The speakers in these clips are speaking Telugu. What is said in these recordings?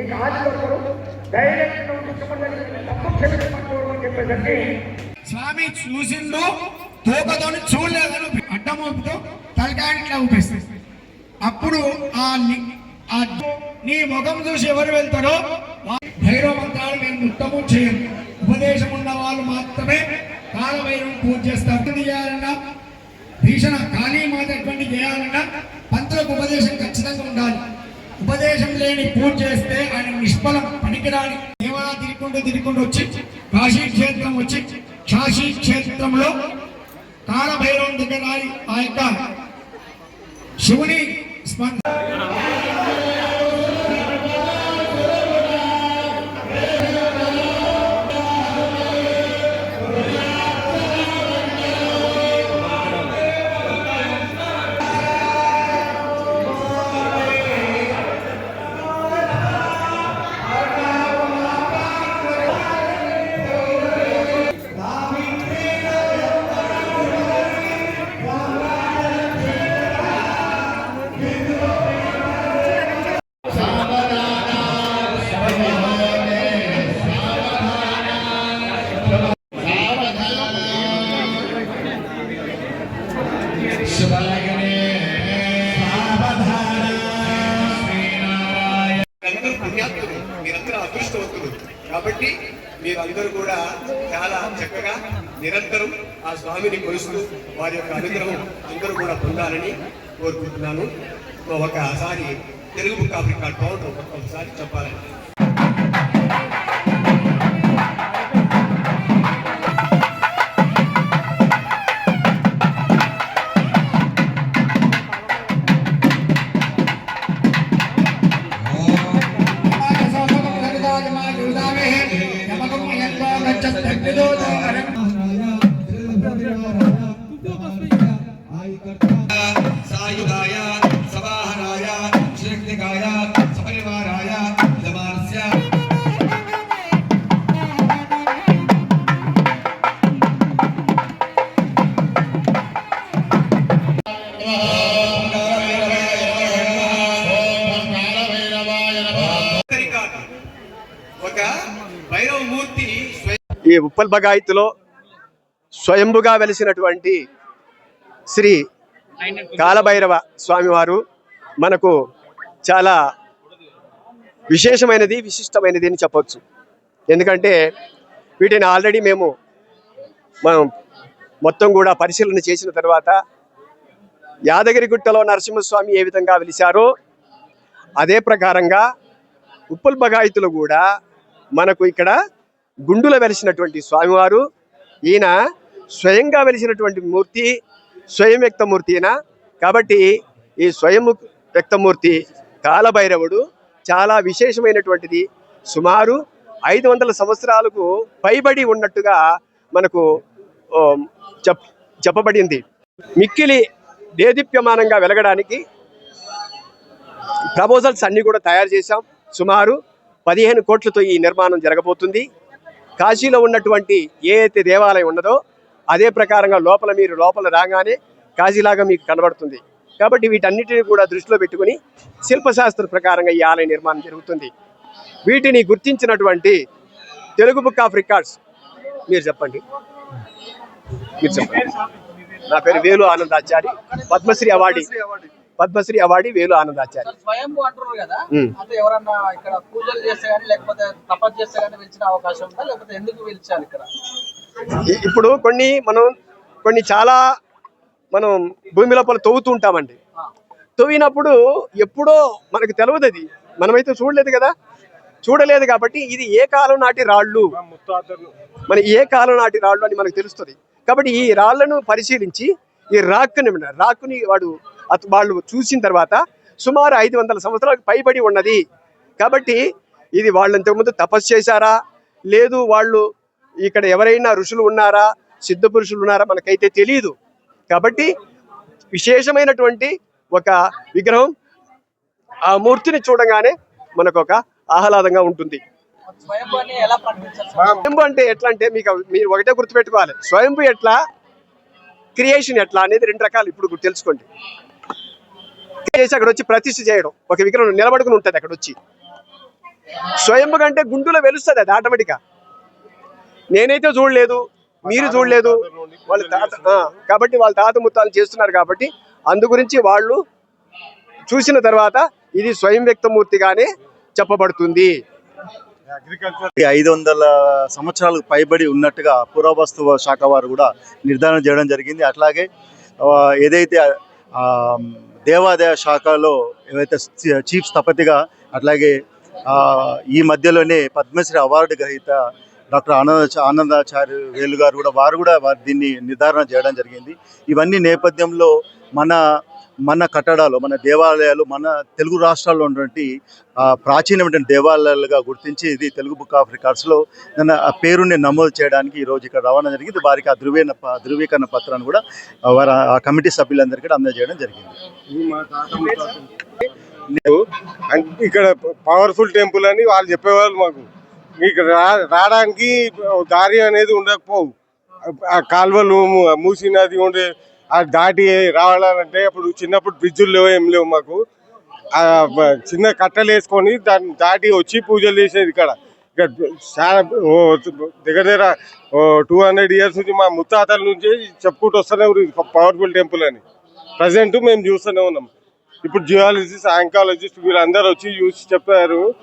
నీకు ఆశ ధైర్యంగా చెప్పండి తప్పు చెప్పేసరికి స్వామి చూసిందో తోకతోని చూడలేదని అడ్డం ఊపుతో తలకాయ ఇట్లా ఊపేస్తుంది అప్పుడు ఆ నీ ముఖం చూసి ఎవరు వెళ్తారో భైరవ మంత్రాలు మేము ఉత్తమం చేయము ఉపదేశం ఉన్న వాళ్ళు మాత్రమే కాలభైరవం పూజ చేస్తారు. చేయాలన్నా భీషణ కాళీమాత ఎటువంటి చేయాలన్నా పంతులకు ఉపదేశం ఖచ్చితంగా ఉండాలి. ఉపదేశం లేని పూజ చేస్తే ఆయన నిష్ఫలం పనికిరాని దేవాలయం తిరుగుకుంటూ తిరుగుకుంటూ వచ్చి కాశీ క్షేత్రం వచ్చి కాశీ క్షేత్రంలో కాలభైరవం దగ్గర మీరందరూ అదృష్టవంతులు. కాబట్టి మీరందరూ కూడా చాలా చక్కగా నిరంతరం ఆ స్వామిని కొలుస్తూ వారి యొక్క అనుగ్రహం అందరూ కూడా పొందాలని కోరుకుంటున్నాను. ఒకసారి తెలుగు బుక్ ఆఫ్ రికార్డ్ పౌండ్ చెప్పాలని సాయుధాయ సవాహనాయ శక్తికాయ సపరివారాయ ఈ ఉప్పల్ బగాయిత్తులో స్వయంభుగా వెలిసినటువంటి శ్రీ కాలభైరవ స్వామివారు మనకు చాలా విశేషమైనది విశిష్టమైనది అని చెప్పొచ్చు. ఎందుకంటే వీటిని ఆల్రెడీ మేము మనం మొత్తం కూడా పరిశీలన చేసిన తర్వాత యాదగిరిగుట్టలో నరసింహస్వామి ఏ విధంగా వెలిశారో అదే ప్రకారంగా ఉప్పల్ బగాయితులు కూడా మనకు ఇక్కడ గుండులో వెలిసినటువంటి స్వామివారు. ఈయన స్వయంగా వెలిసినటువంటి మూర్తి స్వయం వ్యక్తమూర్తి కాబట్టి ఈ స్వయం వ్యక్తమూర్తి కాలభైరవుడు చాలా విశేషమైనటువంటిది. సుమారు ఐదు వందల సంవత్సరాలకు పైబడి ఉన్నట్టుగా మనకు చెప్ చెప్పబడింది. మిక్కిలి దేదీప్యమానంగా వెలగడానికి ప్రపోజల్స్ అన్నీ కూడా తయారు చేశాం. సుమారు పదిహేను కోట్లతో ఈ నిర్మాణం జరగబోతుంది. కాశీలో ఉన్నటువంటి ఏ అయితే దేవాలయం ఉన్నదో అదే ప్రకారంగా లోపల మీరు లోపల రాగానే కాశీలాగా మీకు కనబడుతుంది. కాబట్టి వీటన్నిటిని కూడా దృష్టిలో పెట్టుకుని శిల్పశాస్త్ర ప్రకారంగా ఈ ఆలయ నిర్మాణం జరుగుతుంది. వీటిని గుర్తించినటువంటి తెలుగు బుక్ ఆఫ్ రికార్డ్స్ మీరు చెప్పండి. మీరు చెప్పండి. నా పేరు వేలు ఆనందాచారి పద్మశ్రీ అవార్డు పద్మశ్రీ అవార్డు వేలు ఆనందాచారి. ఇప్పుడు కొన్ని మనం కొన్ని చాలా మనం భూమి లోపల తవ్వుతూ ఉంటామండి. తవ్వినప్పుడు ఎప్పుడో మనకు తెలియదు అది. మనమైతే చూడలేదు కదా. చూడలేదు కాబట్టి ఇది ఏ కాలం నాటి రాళ్ళు? మన ఏ కాలం నాటి రాళ్ళు అని మనకు తెలుస్తుంది. కాబట్టి ఈ రాళ్ళను పరిశీలించి ఈ రాక్కుని రాక్కుని వాడు వాళ్ళు చూసిన తర్వాత సుమారు ఐదు వందల సంవత్సరాలకు పైబడి ఉన్నది. కాబట్టి ఇది వాళ్ళు ఇంతకుముందు తపస్సు చేశారా? లేదు వాళ్ళు ఇక్కడ ఎవరైనా ఋషులు ఉన్నారా? సిద్ధ పురుషులు ఉన్నారా? మనకైతే తెలియదు కాబట్టి విశేషమైనటువంటి ఒక విగ్రహం ఆ మూర్తిని చూడగానే మనకు ఒక ఆహ్లాదంగా ఉంటుంది. స్వయంభూ అంటే ఎట్లా అంటే మీకు మీరు ఒకటే గుర్తుపెట్టుకోవాలి. స్వయంభు ఎట్లా? క్రియేషన్ ఎట్లా అనేది రెండు రకాలు ఇప్పుడు తెలుసుకోండి. చేసి అక్కడ వచ్చి ప్రతిష్ఠ చేయడం. ఒక విగ్రహం నిలబడుకుని ఉంటుంది అక్కడ వచ్చి స్వయంభు కంటే గుండులో వెలుస్తుంది అది ఆటోమేటిక్గా నేనైతే చూడలేదు మీరు చూడలేదు. వాళ్ళ తాత కాబట్టి వాళ్ళ తాత ముత్తాలు చేస్తున్నారు కాబట్టి అందు గురించి వాళ్ళు చూసిన తర్వాత ఇది స్వయం వ్యక్తమూర్తిగానే చెప్పబడుతుంది. ఐదు వందల సంవత్సరాలకు పైబడి ఉన్నట్టుగా పురావస్తు శాఖ వారు కూడా నిర్ధారణ చేయడం జరిగింది. అట్లాగే ఏదైతే దేవాదాయ శాఖలో ఏవైతే చీఫ్ స్థపతిగా అట్లాగే ఈ మధ్యలోనే పద్మశ్రీ అవార్డు గ్రహీత డాక్టర్ ఆనంద ఆనందాచార్య వేలు గారు కూడా వారు కూడా దీన్ని నిర్ధారణ చేయడం జరిగింది. ఇవన్నీ నేపథ్యంలో మన మన కట్టడాలు మన దేవాలయాలు మన తెలుగు రాష్ట్రాల్లో ఉన్నటువంటి ప్రాచీనమైన దేవాలయాలుగా గుర్తించి ఇది తెలుగు బుక్ ఆఫ్ రికార్డ్స్లో దాని ఆ పేరుని నమోదు చేయడానికి ఈరోజు ఇక్కడ రవాణా జరిగింది. వారికి ఆ ధృవీన ధృవీకరణ పత్రాన్ని కూడా వారు ఆ కమిటీ సభ్యులందరికీ కూడా అందజేయడం జరిగింది. ఇక్కడ పవర్ఫుల్ టెంపుల్ అని వాళ్ళు చెప్పేవాళ్ళు మాకు. మీకు రా- రావడానికి దారి అనేది ఉండకపోవు. ఆ కాలువలు మూ- మూసి నది ఉండే ఆ దాటి రావాలంటే అప్పుడు చిన్నప్పుడు బ్రిడ్జులు లేవు ఏం లేవు మాకు. ఆ చిన్న కట్టలు వేసుకొని దాన్ని దాటి వచ్చి పూజలు చేసేది ఇక్కడ. ఇక్కడ చాలా దగ్గర దగ్గర టూ హండ్రెడ్ ఇయర్స్ నుంచి మా ముత్తాతల నుంచి చెప్పుకుంటూ వస్తూనే పవర్ఫుల్ టెంపుల్ అని. ప్రజెంట్ మేము చూస్తూనే ఉన్నాం. ఇప్పుడు జియాలజిస్ట్ ఆంకాలజిస్ట్ వీళ్ళందరూ వచ్చి చూసి చెప్పారు.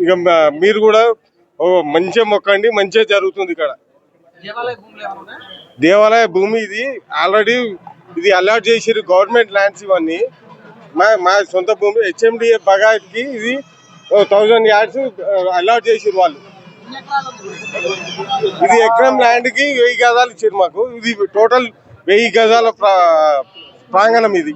ఇక మీరు కూడా ఓ మంచిగా మొక్కండి మంచిగా జరుగుతుంది ఇక్కడ. దేవాలయ భూమి ఇది. ఆల్రెడీ ఇది అలాట్ చేసారు గవర్నమెంట్ ల్యాండ్స్ ఇవన్నీ. మా మా సొంత భూమి హెచ్ఎండిఏ బగాయత్కి ఇది థౌజండ్ యార్డ్స్ అలాట్ చేసారు వాళ్ళు. ఇది ఎకరం ల్యాండ్కి వెయ్యి గజాలు ఇచ్చారు మాకు. ఇది టోటల్ వెయ్యి గజాల ప్రా- ప్రాంగణం ఇది.